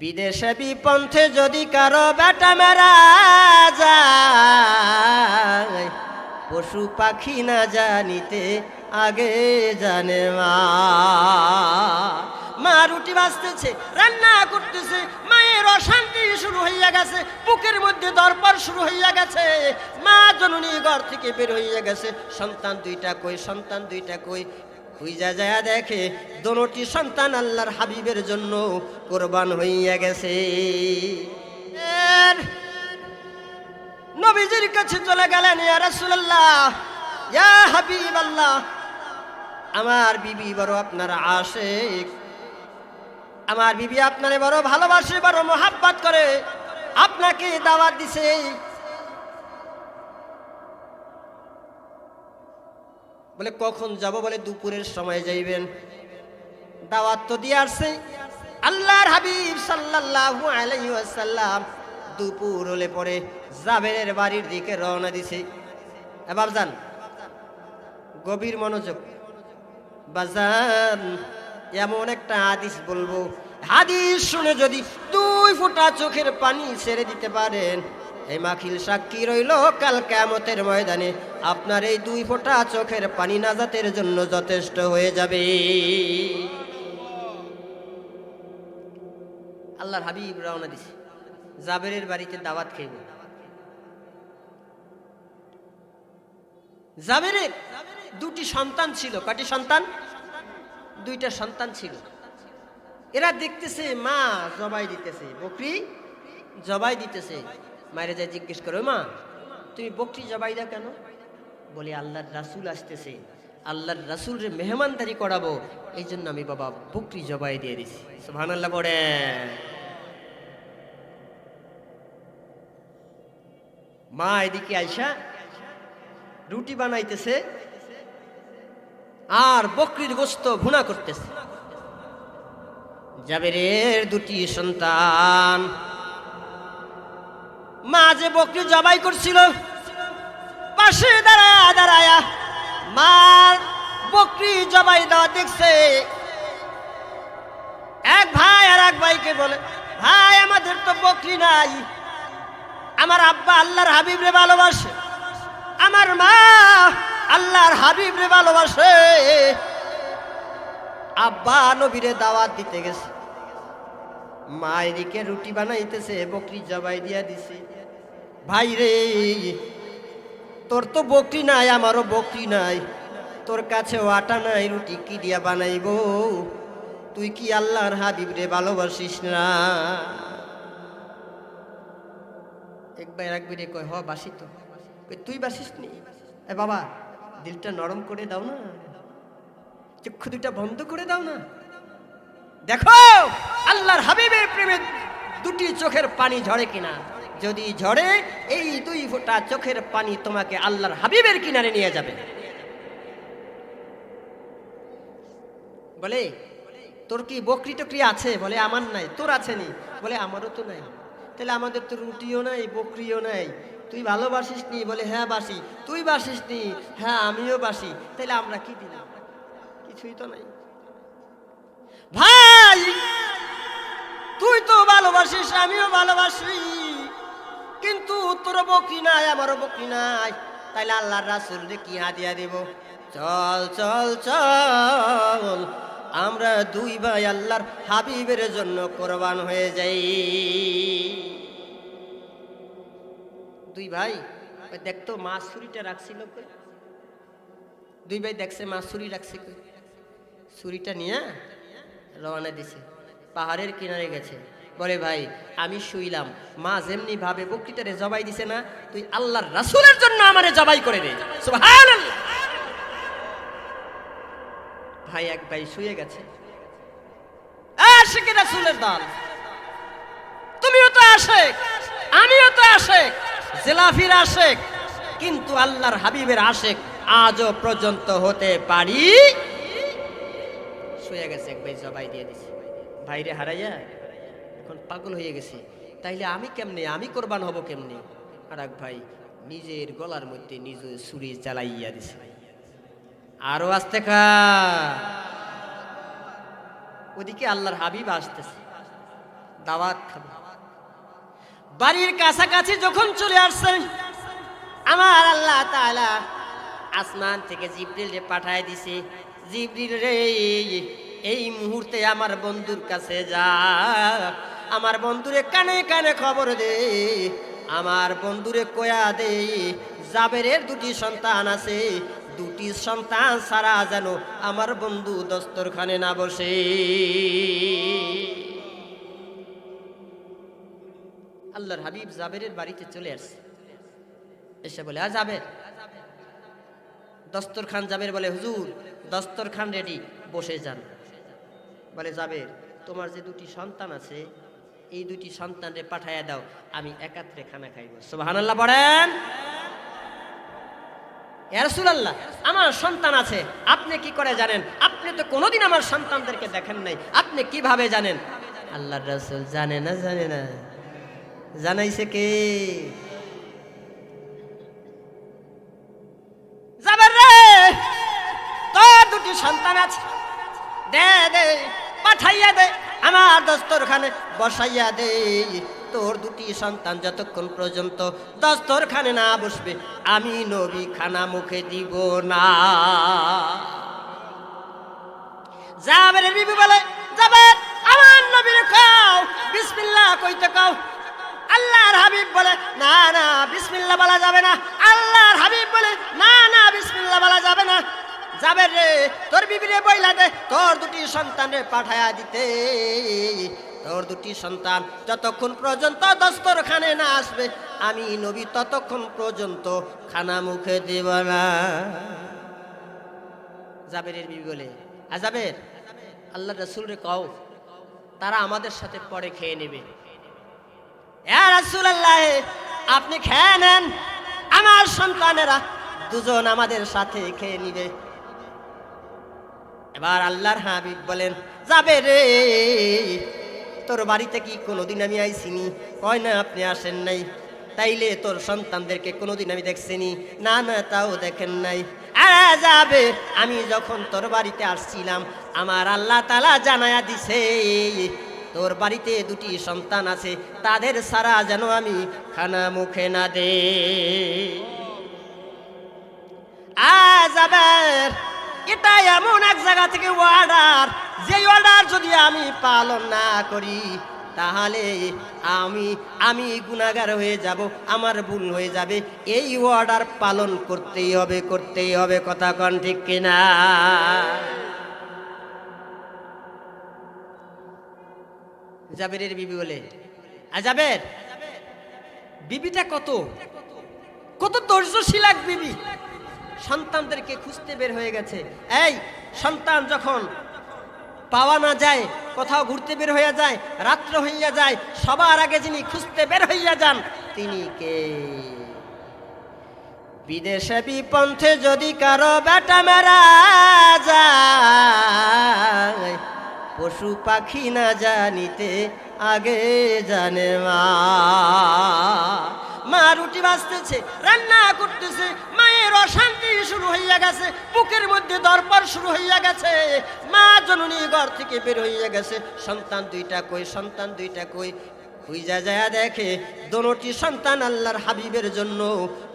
বিদেশে বিপন্থে যদি কারও বেটা মেরা যায়, পশু পাখি না জানিতে আগে জানে মা। মা রুটি বাজতেছে রান্না করতেছে, মায়ের অশান্তি শুরু হইয়া গেছে, বুকের মধ্যে দরপর শুরু হইয়া গেছে, মা জননী ঘর থেকে বের হইয়া গেছে, সন্তান দুইটা কই, সন্তান দুইটা কই খুইজা যায় দেখে দোনোটি সন্তান আল্লাহর হাবিবের জন্য কোরবান হইয়া গেছে। নবীজির কাছে চলে গেলেন, ইয়া রাসূলুল্লাহ, ইয়া হাবিব আল্লাহ আমার বিবি বড় আপনার আশেক। আমার বিবি আপনারে বড় ভালোবাসে, বড় মোহাব্বত করে। আপনাকে দাওয়াত দিছে বলে, কখন যাব? বলে, দুপুরের সময় যাইবেন। দাওয়াত তো দিয়ে আসছে। আল্লাহর হাবিব সাল্লাল্লাহু আলাইহি দুপুর হলে পরে জাবেরের বাড়ির দিকে রওনা দিছে। এবার যান। গভীর মনোযোগ। বাজান, এমন একটা হাদিস বলব। হাদিস শুনে যদি দুই ফোঁটা চোখের পানি ছেড়ে দিতে পারেন এই মাখিল সাক্ষী রইল কাল কেমতের ময়দানে। আপনার এই দুই ফোঁটা চোখের পানি নাজাতের জন্য যথেষ্ট হয়ে যাবে। আল্লাহর হাবিব রওনা দিছে। জাবেরের বাড়িতে দাওয়াত খেয়ে জাবেরের দুটি সন্তান ছিল। কটি সন্তান? দুইটা সন্তান ছিল। এরা দেখতেছে, মা জবাই দিতেছে, বকরি জবাই দিতেছে। মায়ের যায় জিজ্ঞেস করো মা, তুমি বকরি জবাই দাও কেন? বলে, আল্লাহর রাসুল আসতেছে। আল্লাহর রাসুল রে মেহমানদারি করাবো। এই জন্য আমি বাবা বকরি জবাই দিয়ে দিছি। সুহান আল্লাহ পড়ে মা এদিকে আইসা রুটি বানাইতেছে আর বকরির গোস্ত ভুনা করতেছে। জাবেরের দুটি সন্তান মা যে বকরি জবাই করছিল, পাশে দাঁড়ায় দাঁড়ায়া মার বকরি জবাই দেওয়া দেখছে। এক ভাই আর এক ভাইকে বলে, ভাই, আমাদের তো বকরি নাই। আমার আব্বা আল্লাহর হাবিব রে ভালোবাসে। আমার মা আল্লাহর হাবিব রে ভালোবাসে। আব্বা নবীরে দাওয়াত দিতে গেছে। মা এদিকে রুটি বানাইতেছে, বকরি জবাই দিয়া দিছে। ভাই রে, তোর তো বকরি নাই, আমারও বকরি নাই। তোর কাছে আটা নাই, রুটি কি দিয়া বানাইব? তুই কি আল্লাহর হাবিব রে, ভালোবাসিস না? একবার একবার কয়, হ, বাসি তো। তুই বাসিস নি? এ বাবা, দিলটা নরম করে দাও না। চক্ষু দুটা বন্ধ করে দাও না। দেখো, আল্লাহর হাবিবের প্রেমে দুটি চোখের পানি ঝরে কিনা। যদি ঝরে, এই দুই ফোঁটা চোখের পানি তোমাকে আল্লাহর হাবিবের কিনারে নিয়ে যাবে। বলে, তোর কি বকরি টকরি আছে? বলে, আমার নাই, তোর আছে নি? বলে, আমারও তো নাই। তাহলে আমাদের তো রুটিও নাই, বকরিও নাই। তুই ভালোবাসিস নি? বলে হ্যাঁ বাসি। তুই বাসিস নি? হ্যাঁ আমিও বাসি। তাহলে আমরা কি দিলাম? কিছুই তো নাই। ভাই, তুই তো ভালোবাসিস, আমিও ভালোবাসি। কিন্তু তোর বকরি নাই, আমারও বকরি নাই। তাইলে আল্লাহর রাসুল কি হাতিয়া দেব? চল চল চল, আমরা দুই ভাই আল্লাহর হাবিবের জন্য কোরবান হয়ে যাই। দুই ভাই? দেখতো মাছ ছুরিটা রাখছিল দুই ভাই দেখছে মাছ ছুরি রাখছে ছুরিটা নিয়ে রওনা দিছে। পাহাড়ের কিনারে গেছে। বলে, ভাই, আমি শুইলাম। মা যেমনি ভাবে বকরিটারে জবাই দিছে না, তুই আল্লাহর রাসূলের জন্য আমারে জবাই করে দে। ভাই, এক ভাই শুয়ে গেছে। আশিক রাসূলের দল, তুমিও তো আশেক, আমিও তো আশেক, জেলাফির আশেক, কিন্তু আল্লাহর হাবিবের আশেক আজও পর্যন্ত হতে পারি শুয়ে গেছে, এক ভাই জবাই দিয়ে দিছে। ভাইরে হারাইয়া এখন পাগল হয়ে গেছে। তাইলে আমি কেমনে, আমি কোরবান হব কেমনে? আর এক ভাই নিজের গলার মধ্যে নিজে ছুরি জ্বালাইয়া দিছে। আরও আসতে খা। ওদিকে আল্লাহর হাবিব আসতেছে। দাওয়াত খাবে। বাড়ির কাছাকাছি যখন চলে আসছেন, আমার আল্লাহ তাআলা আসমান থেকে জিব্রিল পাঠায় দিছে। জিব্রিল রে এই মুহূর্তে আমার বন্ধুর কাছে যা। আমার বন্ধুরে কানে কানে খবর দে। আমার বন্ধুরে কয়া দে, জাবেরের দুটি সন্তান আছে। দুটি সন্তান সারা যেন আমার বন্ধু দস্তরখানে না বসে। আল্লাহর হাবিব জাবেরের বাড়িতে চলে আসছে। এসে বলে, আ যাবে দস্তরখান জাবের বলে, হুজুর, দস্তরখান রেডি বসে যান। বলে, জাবের, তোমার যে দুটি সন্তান আছে, এই দুটি সন্তানরে পাঠাইয়া দাও, আমি একাত্রে খানা খাইব। সুবহানাল্লাহ পড়েন আল্লাহ আমার সন্তান আছে, আপনি কি করে জানেন? আপনি তো কোনোদিন আমার সন্তানদেরকে দেখেন নাই, আপনি কীভাবে জানেন? আল্লাহ রাসূল জানে না জানে না। জানাইছে কে? যাবে রে, তোর দুটি সন্তান আছে। দে দে। পাঠাইয়া দে, আমার দস্তরখানে বসাইয়া দে। তোর দুটি সন্তান যতক্ষণ পর্যন্ত দস্তরখানে না বসবে, আমি নবী খানা মুখে দিব না। যাবের বিবি বলে যাবে আমার নবীর খাও বিসমিল্লাহ কইতে কাও। আল্লাহর হাবিব বলে, না না, বিসমিল্লাহ বলা যাবে না। আল্লাহর হাবিব বলে, না না, বিসমিল্লাহ বলা যাবে না। যাবে রে, তোর বিবিরে বইলা দে, তোর দুটি সন্তান রে পাঠায়া দিতে। তোর দুটি সন্তান যতক্ষণ পর্যন্ত দস্তর দস্তরখানে না আসবে, আমি নবী ততক্ষণ পর্যন্ত খানা মুখে দেব না। জাবেরের বিবি বলে আজাবের আল্লাহ রসুল রে কও, তারা আমাদের সাথে পরে খেয়ে নেবে। রাসূলুল্লাহ, আপনি খেয়ে নেন, আমার সন্তানেরা দুজন আমাদের সাথে খেয়ে নিবে। এবার আল্লাহর হাবিব বলেন, যাবে রে, তোর বাড়িতে কি কোনোদিন আমি আইসিনি? কয়, না, আপনি আসেন নাই। তাইলে তোর সন্তানদেরকে কোনোদিন আমি দেখছিনি না না, তাও দেখেন নাই। আরে, যাবে। আমি যখন তোর বাড়িতে আসছিলাম, আমার আল্লাহ তালা জানায়া দিছে, তোর বাড়িতে দুটি সন্তান আছে, তাদের সারা যেন আমি খানা মুখে না দে আজাবের এটা এমন এক জায়গা থেকে অর্ডার যে অর্ডার যদি আমি পালন না করি, তাহলে আমি আমি গুণাগার হয়ে যাব, আমার ভুল হয়ে যাবে। এই অর্ডার পালন করতেই হবে করতেই হবে, কথা কন ঠিক কিনা? জাবেরের বিবি বলে আজাবের বিবিটা কত? কত ধৈর্যশীল এক বিবি। সন্তানদেরকে খুঁজতে বের হয়ে গেছে। এই সন্তান যখন পাওয়া না যায়, কোথাও ঘুরতে বের হইয়া যায়, রাত্র হইয়া যায়, সবার আগে যিনি খুঁজতে বের হইয়া যান, তিনি কে? বিদেশে বিপন্থে যদি কারও বেটা মেরা যায়, পশু পাখি না জানিতে আগে জানে মা। মা রুটি বাজতেছে রান্না করতেছে, মায়ের অশান্তি শুরু হইয়া গেছে, বুকের মধ্যে দরবার শুরু হইয়া গেছে, মা জননী ঘর থেকে বের হইয়া গেছে, সন্তান দুইটা কই, সন্তান দুইটা কই খুইজা যায় দেখে দোনোটি সন্তান আল্লাহর হাবিবের জন্য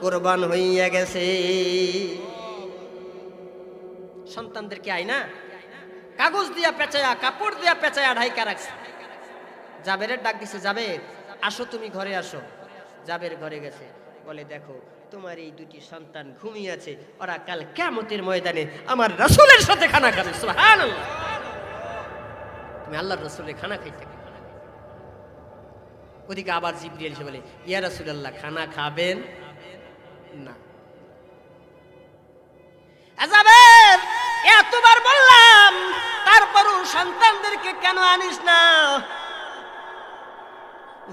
কোরবান হইয়া গেছে। সন্তানদেরকে আয় না কাগজ দিয়া পেঁচায়া কাপড় দিয়া পেঁচায়া ঢাইকা রাখছে। জাবেরের ডাক দিছে, জাবের, আসো তুমি ঘরে আসো। জাবের ঘরে গেছে, বলে, দেখো তোমার এই দুটি সন্তান ঘুমিয়ে আছে, ওরা কাল কেমতের ময়দানে আমার রসুলের সাথে খানা খাবে, সুবহানাল্লাহ। তুমি আল্লাহর রসুলের খানা খাইতে ওদিকে আবার জিবরিয়াল এসে বলে, ইয়া রাসূলুল্লাহ, খানা খাবেন? না। আজাবের, এতবার বললাম, তারপরও সন্তানদেরকে কেন আনিস না?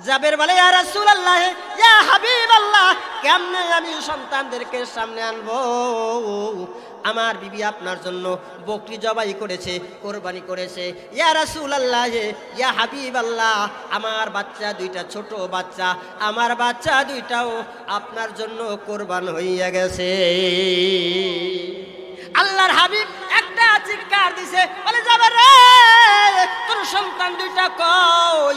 জাবের বলে, ইয়া রাসূলুল্লাহ, ইয়া হাবিবাল্লাহ, কেমনে আমি সন্তানদেরকে সামনে আনব? আমার বিবি আপনার জন্য বকরি জবাই করেছে, কোরবানি করেছে। ইয়া রাসূলুল্লাহ, ইয়া হাবিবাল্লাহ, আমার বাচ্চা দুইটা ছোট বাচ্চা, আমার বাচ্চা দুইটাও আপনার জন্য কোরবান হইয়া গেছে। আল্লাহর হাবিব একটা চিৎকার দিছে, বলে যাবে রে, তোর সন্তান দুইটা কই?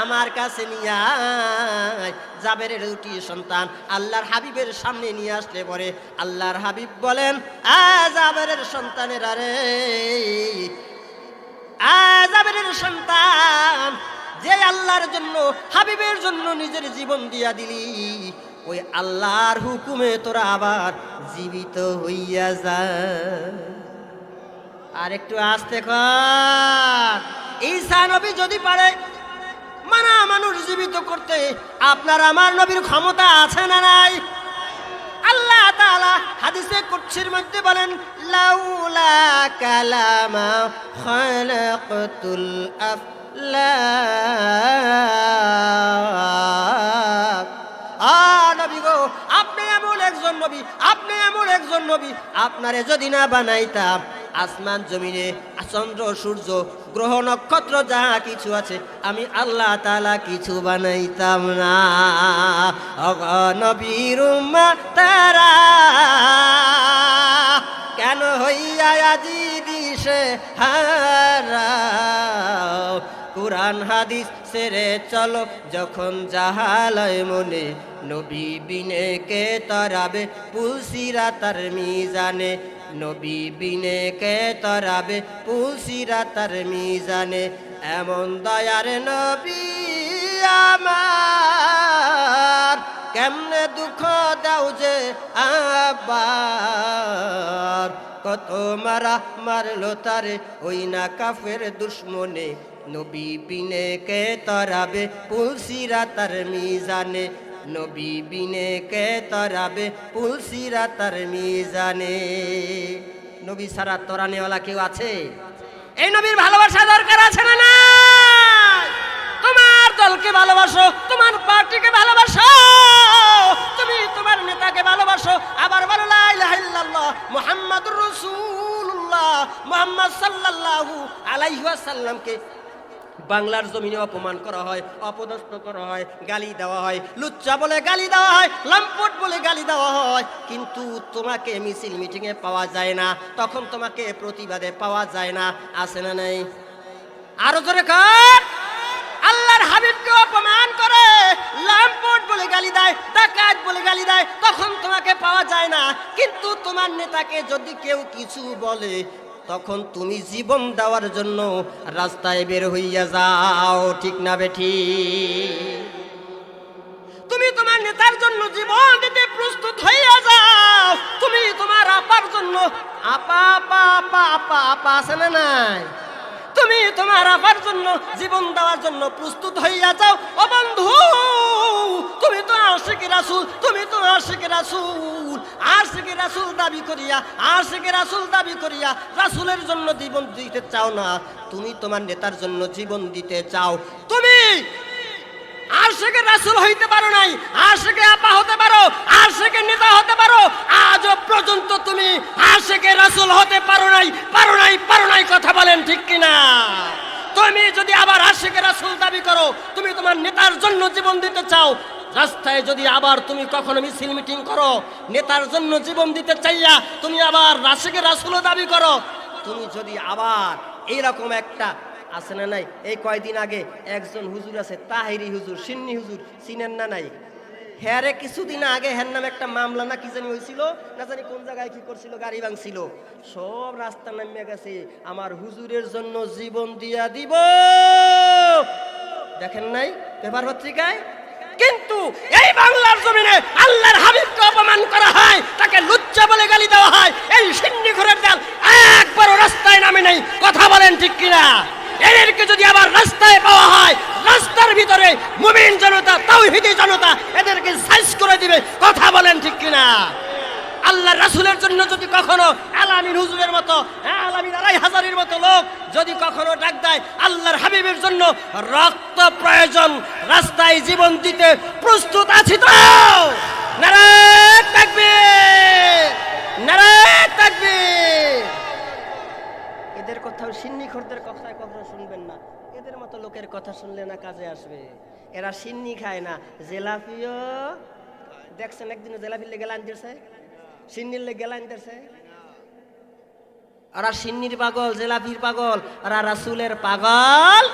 আমার কাছে নিয়ে আয় জাবেরের দুটি সন্তান আল্লাহর হাবিবের সামনে নিয়ে আসলে পরে আল্লাহর হাবিব বলেন, আ জাবেরের সন্তানের আরে আজাবের সন্তান, যে আল্লাহর জন্য, হাবিবের জন্য নিজের জীবন দিয়া দিলি, ওই আল্লাহর হুকুমে তোরা আবার জীবিত হইয়া যা। আর একটু আসতে কর। ঈসা নবী যদি পারে, মানা মানুষ জীবিত করতে, আপনার আমার নবীর ক্ষমতা আছে না নাই? আল্লাহ তাআলা হাদিসে কুদসির মধ্যে বলেন, লাউলা কালামা খালাকতুল আফলাক। আ নবী গো, আপনি এমন একজন নবী, আপনি এমন একজন নবী, আপনারে যদি না বানাইতাম আসমান, জমিনে, চন্দ্র, সূর্য, গ্রহ, নক্ষত্র, যা কিছু আছে, আমি আল্লাহ তালা কিছু বানাইতাম না। অগ নবীর উম্মা তারা কেন হইয়া আজি দিশে হারাও? কোরআন, হাদিস সেরে চলো, যখন জাহালয় মনে নবী বিনে কে তরাবে, পুলসিরা তার মিজানে নবী বিনে কে তরাবে, পুলসিরা তার মিজানে। এমন দয়ার নবী আমার। কেমনে দুঃখ দাও যে আবার। কত মারা মারলো তারে ওই না কাফের দুশ্মনে। নবী বিনে কে তরাবে, পুলসিরা তার মিজানে। নবী বিনে কে তরাবে, পুলসিরা তার মিজানে। নবী সারা তোরানেওয়ালা কেউ আছে? এই নবীর ভালোবাসা দরকার আছে না না তোমার দলকে ভালোবাসো, তোমার পার্টিকে ভালোবাসো। তুমি তোমার নেতাকে ভালোবাসো। আবার বলো, লা ইলাহা ইল্লাল্লাহ, মুহাম্মাদুর রাসূলুল্লাহ, মুহাম্মদ সাল্লাল্লাহু আলাইহি ওয়াসাল্লামকে বাংলার জমিনে অপমান করা হয়, অপদস্থ করা হয়, গালি দেওয়া হয়, লুচ্চা বলে গালি দেওয়া হয়, লম্পট বলে গালি দেওয়া হয়, কিন্তু তোমাকে মিছিল মিটিংয়ে পাওয়া যায় না, তখন তোমাকে প্রতিবাদে পাওয়া যায় না, আছে না নাই? আরও জোরে কর! আল্লাহর হাবিবকে অপমান করে, লাম্পট বলে গালি দেয়, ডাকাত বলে গালি দেয়, তখন তোমাকে পাওয়া যায় না, কিন্তু তোমার নেতাকে যদি কেউ কিছু বলে তখন তুমি জীবন দেওয়ার জন্য রাস্তায় বের হইয়া যাও, ঠিক না বেঠি? তুমি তোমার নেতার জন্য জীবন দিতে প্রস্তুত হইয়া যাও। তুমি তোমার আপার জন্য আপা আপা আপা আপা আপা আছে না নাই? তুমি তোমার আপার জন্য জীবন দেওয়ার জন্য প্রস্তুত হইয়া যাও। ও বন্ধু, তুমি তো আশিকি রাসুল, তুমি তো আশিকি রাসুল। আশিকি রাসুল দাবি করিয়া, আশিকি রাসুল দাবি করিয়া রাসুলের জন্য জীবন দিতে চাও না। তুমি তোমার নেতার জন্য জীবন দিতে চাও। তুমি আশেকে রাসুল হইতে পারো নাই, আশেকে আপা হতে পারো আশেকে নেতা হতে পারো, আজও পর্যন্ত তুমি আশেকে রাসুল হতে পারো নাই পারো নাই পারো নাই কথা বলেন ঠিক কিনা? তুমি যদি আবার আশেকে রাসুল দাবি করো, তুমি তোমার নেতার জন্য জীবন দিতে চাও, রাস্তায় যদি আবার তুমি কখনো মিছিল মিটিং করো, নেতার জন্য জীবন দিতে চাইয়া তুমি আবার রাশেকে রাসুলও দাবি করো, তুমি যদি আবার এইরকম একটা আছে না নাই? এই কয়দিন আগে একজন হুজুর আছে, তাহিরি হুজুর, সিন্নি হুজুর, চিনেন না নাই? হ্যারে কিছুদিন আগে হ্যার নামে একটা মামলা না কি জানি হয়েছিল? না জানি কোন জায়গায় কি করছিল, গাড়ি ভাঙছিল। সব রাস্তা নামিয়ে গেছে। আমার হুজুরের জন্য জীবন দিয়া দিব। দেখেন নাই? পেপার পত্রিকায়? কিন্তু এই বাংলার জমিনে আল্লাহর হাবিবকে অপমান করা হয়, তাকে লুচ্চা বলে গালি দেওয়া হয়। এই সিন্নি ঘরের দেয়াল একবারও রাস্তায় নামে নাই। কথা বলেন ঠিক কিনা? এদেরকে যদি আবার রাস্তায় পাওয়া হয়, রাস্তার ভিতরে মুমিন জনতা, তাওহিদি জনতা এদেরকে সাইজ করে দিবে। কথা বলেন ঠিক কিনা? আল্লাহ রাসুলের জন্য যদি কখনো আলামিন হুজুরের মতো আলামিন আড়াই হাজারের মতো লোক যদি কখনো ডাক দেয়, আল্লাহর হাবিবের জন্য রক্ত প্রয়োজন, রাস্তায় জীবন দিতে প্রস্তুত আছি তো। থাকবে নারায়ণ থাকবে এদের কথাও সিন্নি খোরদের কথায় কখনো শুনবেন না। এদের মতো লোকের কথা শুনলে না কাজে আসবে। এরা সিন্নি খায় না। জেলাপিও দেখছেন একদিন জেলাপির লেগে লাইন দিয়েছে? সিন্নির লেগে লাইন দিয়েছে? আর সিন্নির পাগল জেলাপির পাগল ওরা রাসুলের পাগল।